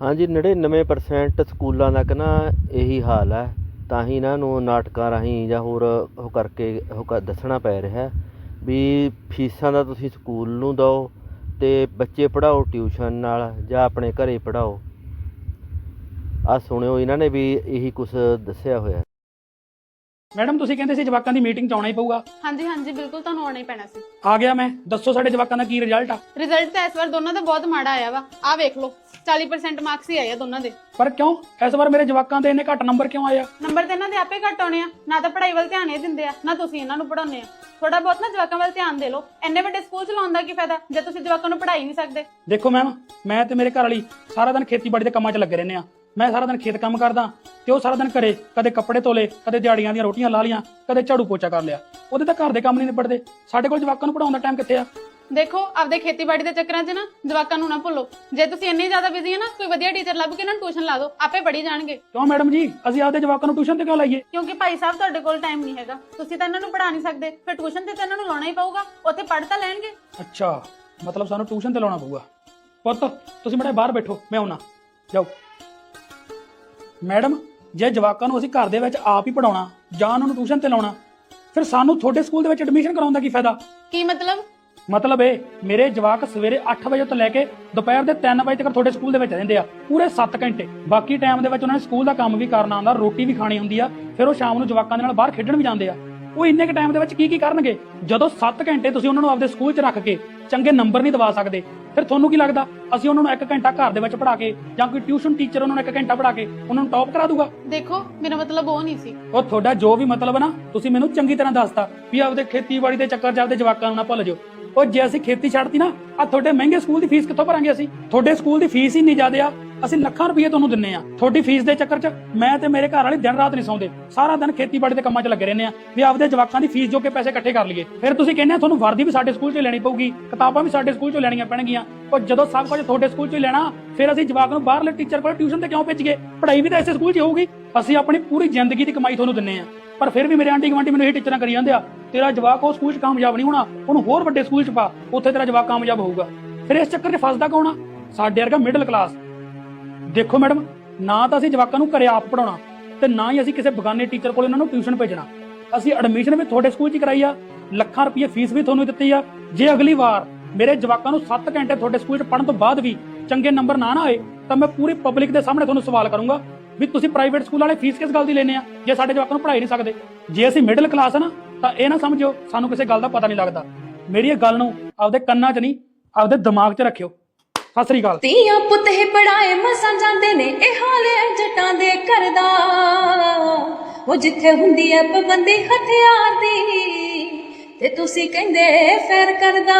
ਹਾਂਜੀ 99% ਸਕੂਲਾਂ ਦਾ ਨਾ ਇਹੀ ਹਾਲ ਹੈ। ਤਾਂ ਹੀ ਇਹਨਾਂ ਨੂੰ ਨਾਟਕਾਂ ਰਾਹੀਂ ਜਾਂ ਹੋਰ ਉਹ ਕਰਕੇ ਉਹ ਕਰ- ਦੱਸਣਾ ਪੈ ਰਿਹਾ ਵੀ ਫੀਸਾਂ ਦਾ ਤੁਸੀਂ ਸਕੂਲ ਨੂੰ ਦਿਓ ਅਤੇ ਬੱਚੇ ਪੜ੍ਹਾਓ ਟਿਊਸ਼ਨ ਨਾਲ ਜਾਂ ਆਪਣੇ ਘਰ ਪੜ੍ਹਾਓ। ਆਹ ਸੁਣਿਓ, ਇਹਨਾਂ ਨੇ ਵੀ ਇਹੀ ਕੁਛ ਦੱਸਿਆ ਹੋਇਆ ਮੈਡਮ ਤੁਸੀਂ ਕਹਿੰਦੇ ਸੀ ਜਵਾਕਾਂ ਦੀ ਮੀਟਿੰਗ ਚ ਆਉਣਾ ਹੀ ਪਊਗਾ। ਹਾਂਜੀ ਹਾਂਜੀ ਬਿਲਕੁਲ ਤੁਹਾਨੂੰ ਆਉਣਾ ਹੀ ਪੈਣਾ ਸੀ। ਆ ਗਿਆ ਮੈਂ। ਦੱਸੋ ਸਾਡੇ ਜਵਾਕਾਂ ਦਾ ਕੀ ਰਿਜ਼ਲਟ ਆ? ਰਿਜ਼ਲਟ ਤਾਂ ਇਸ ਵਾਰ ਦੋਨਾਂ ਦਾ ਬਹੁਤ ਮਾੜਾ ਆਇਆ ਵਾ। ਆਹ ਵੇਖ ਲਓ 40% ਮਾਰਕਸ ਹੀ ਆਏ ਆ ਦੋਨਾਂ ਦੇ। ਪਰ ਕਿਉਂ? ਇਸ ਵਾਰ ਮੇਰੇ ਜਵਾਕਾਂ ਦੇ ਇੰਨੇ ਘੱਟ ਨੰਬਰ ਕਿਉਂ ਆਏ ਆ? ਨੰਬਰ ਤੇ ਇਹਨਾਂ ਦੇ ਆਪੇ ਘੱਟ ਆਉਣੇ ਆ। ਨਾ ਤਾਂ ਪੜ੍ਹਾਈ ਵੱਲ ਧਿਆਨ ਇਹ ਦਿੰਦੇ ਆ ਨਾ ਤੁਸੀਂ ਇਹਨਾਂ ਨੂੰ ਪੜਾਉਂਦੇ ਆ। ਥੋੜਾ ਬਹੁਤ ਨਾ ਜਵਾਕਾਂ ਵੱਲ ਧਿਆਨ ਦੇ ਲਓ। ਇੰਨੇ ਵੱਡੇ ਸਕੂਲ ਚ ਲਾਉਣ ਦਾ ਕੀ ਫਾਇਦਾ ਜੇ ਤੁਸੀਂ ਜਵਾਕਾਂ ਨੂੰ ਪੜ੍ਹਾਈ ਨਹੀਂ ਸਕਦੇ? ਦੇਖੋ ਮੈਮ ਮੈਂ ਤੇ ਮੇਰੇ ਘਰ ਵਾਲੀ ਸਾਰਾ ਦਿਨ ਖੇਤੀਬਾੜੀ ਦੇ ਕੰਮਾਂ 'ਚ ਲੱਗੇ ਰਹਿੰਦੇ ਆ। ਮੈਂ ਸਾਰਾ ਦਿਨ ਖੇਤ ਕੰਮ ਕਰਦਾ ਤੇ ਉਹ ਸਾਰਾ ਦਿਨ ਘਰੇ ਕਦੇ ਕੱਪੜੇ ਧੋਲੇ ਕਦੇ ਦਿਹਾੜੀਆਂ ਦੀਆਂ ਰੋਟੀਆਂ ਲਾ ਲੀਆਂ ਕਦੇ ਝਾੜੂ ਪੋਚਾ ਕਰ ਲਿਆ। ਉਹਦੇ ਤਾਂ ਘਰ ਦੇ ਕੰਮ ਨਹੀਂ ਨਿਬੜਦੇ। ਸਾਡੇ ਕੋਲ ਜਵਾਕਾਂ ਨੂੰ ਪੜਾਉਣ ਦਾ ਟਾਈਮ ਕਿੱਥੇ ਆ? ਦੇਖੋ ਆਪਦੇ ਖੇਤੀਬਾੜੀ ਦੇ ਚੱਕਰਾਂ 'ਚ ਨਾ ਜਵਾਕਾਂ ਨੂੰ ਨਾ ਭੁੱਲੋ। ਜੇ ਤੁਸੀਂ ਇੰਨੇ ਜ਼ਿਆਦਾ ਬਿਜ਼ੀ ਹੈ ਨਾ ਕੋਈ ਵਧੀਆ ਟੀਚਰ ਲੱਭ ਕੇ ਇਹਨਾਂ ਨੂੰ ਟਿਊਸ਼ਨ ਲਾ ਦਿਓ ਆਪੇ ਪੜ੍ਹੀ ਜਾਣਗੇ। ਕਿਉਂ ਮੈਡਮ ਜੀ? ਅਸੀਂ ਆਪਦੇ ਜਵਾਕਾਂ ਨੂੰ ਟਿਊਸ਼ਨ ਤੇ ਕਿਉਂ ਲਾਈਏ? ਕਿਉਂਕਿ ਭਾਈ ਸਾਹਿਬ ਤੁਹਾਡੇ ਕੋਲ ਟਾਈਮ ਨਹੀਂ ਹੈਗਾ। ਤੁਸੀਂ ਤਾਂ ਇਹਨਾਂ ਨੂੰ ਪੜ੍ਹਾ ਨਹੀਂ ਸਕਦੇ। ਫਿਰ ਟਿਊਸ਼ਨ ਤੇ ਤਾਂ ਇਹਨਾਂ ਨੂੰ ਲਾਉਣਾ ਹੀ ਪਊਗਾ। ਉੱਥੇ ਪੜ੍ਹ ਤਾਂ ਲੈਣਗੇ। ਅੱਛਾ ਮਤਲਬ ਸਾਨੂੰ ਟਿਊਸ਼ਨ ਤੇ ਲਾਉਣਾ ਪਊਗਾ। ਪੁੱਤ ਤੁਸੀਂ ਬੜੇ ਬਾਹਰ ਬੈਠੋ ਮੈਂ ਆਉਣਾ। ਜਾਓ। ਮੈਡਮ ਜੇ ਜਵਾਕਾਂ ਨੂੰ ਅਸੀਂ ਘਰ ਦੇ ਵਿੱਚ ਆਪ ਹੀ ਪੜਾਉਣਾ ਜਾਂ ਉਹਨਾਂ ਨੂੰ ਟਿਊਸ਼ਨ ਤੇ ਲਾਉਣਾ ਫਿਰ ਸਾਨੂੰ ਤੁਹਾਡੇ ਸਕੂਲ ਦੇ ਵਿੱਚ ਐਡਮਿਸ਼ਨ ਕਰਾਉਣ ਦਾ ਕੀ ਫਾਇਦਾ? ਕੀ ਮਤਲਬ? ਮਤਲਬ ਇਹ ਮੇਰੇ ਜਵਾਕ ਸਵੇਰੇ 8 ਵਜੇ ਤੋਂ ਲੈ ਕੇ ਦੁਪਹਿਰ ਦੇ 3 ਵਜੇ ਤੱਕ ਤੁਹਾਡੇ ਸਕੂਲ ਦੇ ਵਿੱਚ ਰਹਿੰਦੇ ਆ ਪੂਰੇ 7 ਘੰਟੇ। ਬਾਕੀ ਟਾਈਮ ਦੇ ਵਿੱਚ ਉਹਨਾਂ ਨੇ ਸਕੂਲ ਦਾ ਕੰਮ ਵੀ ਕਰਨਾ ਹੁੰਦਾ ਰੋਟੀ ਵੀ ਖਾਣੀ ਹੁੰਦੀ ਆ ਫਿਰ ਉਹ ਸ਼ਾਮ ਨੂੰ ਜਵਾਕਾਂ ਦੇ ਨਾਲ ਬਾਹਰ ਖੇਡਣ ਵੀ ਜਾਂਦੇ ਆ। ਉਹ ਇੰਨੇ ਕ ਟਾਈਮ ਦੇ ਵਿੱਚ ਕੀ ਕੀ ਕਰਨਗੇ? ਜਦੋਂ 7 ਘੰਟੇ ਤੁਸੀਂ ਉਹਨਾਂ ਨੂੰ ਆਪਦੇ ਸਕੂਲ 'ਚ ਰੱਖ ਕੇ ਚੰਗੇ ਨੰਬਰ ਨਹੀਂ ਦਵਾ ਸਕਦੇ ਫਿਰ ਤੁਹਾਨੂੰ ਕੀ ਲੱਗਦਾ? ਅਸੀਂ ਉਹਨਾਂ ਨੂੰ 1 ਘੰਟਾ ਘਰ ਦੇ ਵਿੱਚ ਪੜ੍ਹਾ ਕੇ ਜਾਂ ਕੋਈ ਟਿਊਸ਼ਨ ਟੀਚਰ ਉਹਨਾਂ ਨੂੰ 1 ਘੰਟਾ ਪੜ੍ਹਾ ਕੇ ਉਹਨਾਂ ਨੂੰ ਟੌਪ ਕਰਾ ਦੂਗਾ? ਦੇਖੋ ਮੇਰਾ ਮਤਲਬ ਉਹ ਨਹੀਂ ਸੀ। ਉਹ ਤੁਹਾਡਾ ਜੋ ਵੀ ਮਤਲਬ ਨਾ ਤੁਸੀਂ ਮੈਨੂੰ ਚੰਗੀ ਤਰ੍ਹਾਂ ਦੱਸਤਾ ਵੀ ਆਪਦੇ ਖੇਤੀਬਾੜੀ ਦੇ ਚੱਕਰ 'ਚ ਆਪਦੇ ਜਵਾਕਾਂ ਨੂੰ ਨਾ ਭੁੱਲ ਜਾਓ। ਉਹ ਜੇ ਅਸੀਂ ਖੇਤੀ ਛੱਡਤੀ ਨਾ ਆ ਤੁਹਾਡੇ ਮਹਿੰਗੇ ਸਕੂਲ ਦੀ ਫੀਸ ਕਿੱਥੋਂ ਭਰਾਂਗੇ ਅਸੀਂ? ਤੁਹਾਡੇ ਸਕੂਲ ਦੀ ਫੀਸ ਹੀ ਨਹੀਂ ਜ਼ਿਆਦੇ ਆ ਅਸੀਂ ਲੱਖਾਂ ਰੁਪਏ ਤੁਹਾਨੂੰ ਦਿੰਨੇ ਆ। ਤੁਹਾਡੀ ਫੀਸ ਦੇ ਚੱਕਰ 'ਚ ਮੈਂ ਤੇ ਮੇਰੇ ਘਰ ਵਾਲੇ ਦਿਨ ਰਾਤ ਨਹੀਂ ਸੌਂਦੇ। ਸਾਰਾ ਦਿਨ ਖੇਤੀਬਾੜੀ ਦੇ ਕੰਮਾਂ 'ਚ ਲੱਗੇ ਰਹਿੰਦੇ ਆ। ਵੀ ਆਪਦੇ ਜਵਾਕਾਂ ਦੀ ਫੀਸ ਜੋ ਕੇ ਪੈਸੇ ਇਕੱਠੇ ਕਰ ਲਈਏ। ਫਿਰ ਤੁਸੀਂ ਕਹਿੰਦੇ ਆ, ਤੁਹਾਨੂੰ ਵਰਦੀ ਵੀ ਸਾਡੇ ਸਕੂਲ 'ਚ ਲੈਣੀ ਪਊਗੀ। ਕਿਤਾਬਾਂ ਵੀ ਸਾਡੇ ਸਕੂਲ 'ਚੋਂ ਲੈਣੀਆਂ ਪੈਣਗੀਆਂ। ਉਹ ਜਦੋਂ ਸਭ ਕੁਝ ਤੁਹਾਡੇ ਸਕੂਲ 'ਚੋਂ ਲੈਣਾ, ਫਿਰ ਅਸੀਂ ਜਵਾਕ ਨੂੰ ਬਾਹਰਲੇ ਟੀਚਰ ਕੋਲ ਟਿਊਸ਼ਨ ਤੇ ਕਿਉਂ ਭੇਜੀਏ? ਪੜ੍ਹਾਈ ਵੀ ਤਾਂ ਇਸੇ ਸਕੂਲ 'ਚ ਹੋਊਗੀ। ਅਸੀਂ ਆਪਣੀ ਪੂਰੀ ਜ਼ਿੰਦਗੀ ਦੀ ਕਮਾਈ ਤੁਹਾਨੂੰ ਦਿੰਨੇ ਆ। ਪਰ ਫਿਰ ਵੀ ਮੇਰੇ ਆਂਟੀ ਗਵਾਂਟੀ ਮੈਨੂੰ ਇਹ ਟੀਚਰਾਂ ਕਰੀ ਜਾਂਦੇ ਆ, ਤੇਰਾ ਜਵਾਕ ਉਹ ਸਕੂਲ 'ਚ ਕਾਮਯਾਬ ਨਹੀਂ ਹੋਣਾ। ਉਹਨੂੰ ਹੋਰ ਵੱਡੇ ਸਕੂਲ 'ਚ ਪਾ। ਉੱਥੇ ਤੇਰਾ ਜਵਾਕ ਕਾਮਯਾਬ ਹੋਊਗਾ। ਫਿਰ ਇਸ ਚੱਕਰ 'ਚ ਫਸਦਾ ਕੌਣ ਆ? ਸਾਡੇ ਵਰਗਾ ਮਿਡਲ ਕਲਾਸ ਦੇਖੋ ਮੈਡਮ, ਨਾ ਤਾਂ ਅਸੀਂ ਜਵਾਕਾਂ ਨੂੰ ਘਰੇ ਆਪ ਪੜਾਉਣਾ ਤੇ ਨਾ ਹੀ ਅਸੀਂ ਕਿਸੇ ਬਗਾਨੇ ਟੀਚਰ ਕੋਲ ਇਹਨਾਂ ਨੂੰ ਟਿਊਸ਼ਨ ਭੇਜਣਾ। ਅਸੀਂ ਐਡਮਿਸ਼ਨ ਵੀ ਤੁਹਾਡੇ ਸਕੂਲ 'ਚ ਹੀ ਕਰਾਈ ਆ, ਲੱਖਾਂ ਰੁਪਏ ਫੀਸ ਵੀ ਤੁਹਾਨੂੰ ਦਿੱਤੀ ਆ। ਜੇ ਅਗਲੀ ਵਾਰ ਮੇਰੇ ਜਵਾਕਾਂ ਨੂੰ 7 ਘੰਟੇ ਤੁਹਾਡੇ ਸਕੂਲ 'ਚ ਪੜਨ ਤੋਂ ਬਾਅਦ ਵੀ ਚੰਗੇ ਨੰਬਰ ਨਾ ਨਾ ਆਏ, ਤਾਂ ਮੈਂ ਪੂਰੀ ਪਬਲਿਕ ਦੇ ਸਾਹਮਣੇ ਤੁਹਾਨੂੰ ਸਵਾਲ ਕਰੂੰਗਾ ਵੀ ਤੁਸੀਂ ਪ੍ਰਾਈਵੇਟ ਸਕੂਲ ਵਾਲੇ ਫੀਸ ਕਿਸ ਗੱਲ ਦੀ ਲੈਨੇ ਆ? ਜੇ ਸਾਡੇ ਜਵਾਕਾਂ ਨੂੰ ਪੜ੍ਹਾਈ ਨਹੀਂ ਸਕਦੇ। ਜੇ ਅਸੀਂ ਮਿਡਲ ਕਲਾਸ ਆ ਨਾ, ਤਾਂ ਇਹ ਨਾ ਸਮਝਿਓ, ਸਾਨੂੰ ਕਿਸੇ ਗੱਲ ਦਾ ਪਤਾ ਨਹੀਂ ਲੱਗਦਾ। ਮੇਰੀ ਇਹ ਗੱਲ ਨੂੰ ਆਪਦੇ ਕੰਨਾਂ 'ਚ ਨਹੀਂ, ਆਪਦੇ ਦਿਮਾਗ 'ਚ ਰੱਖਿਓ। ਸਤਿ ਸ੍ਰੀ ਅਕਾਲ। ਧੀਆਂ ਪੁੱਤ ਹੀ ਪੜਾਏ, ਮਸਾਂ ਜਾਂਦੇ ਨੇ, ਇਹ ਹਾਲ ਐ ਜਟਾਂ ਦੇ ਕਰਦਾ। ਉਹ ਜਿੱਥੇ ਹੁੰਦੀ ਐ ਪਾਬੰਦੀ ਹਥਿਆਰ ਦੀ, ਤੇ ਤੁਸੀਂ ਕਹਿੰਦੇ ਫੇਰ ਕਰਦਾ।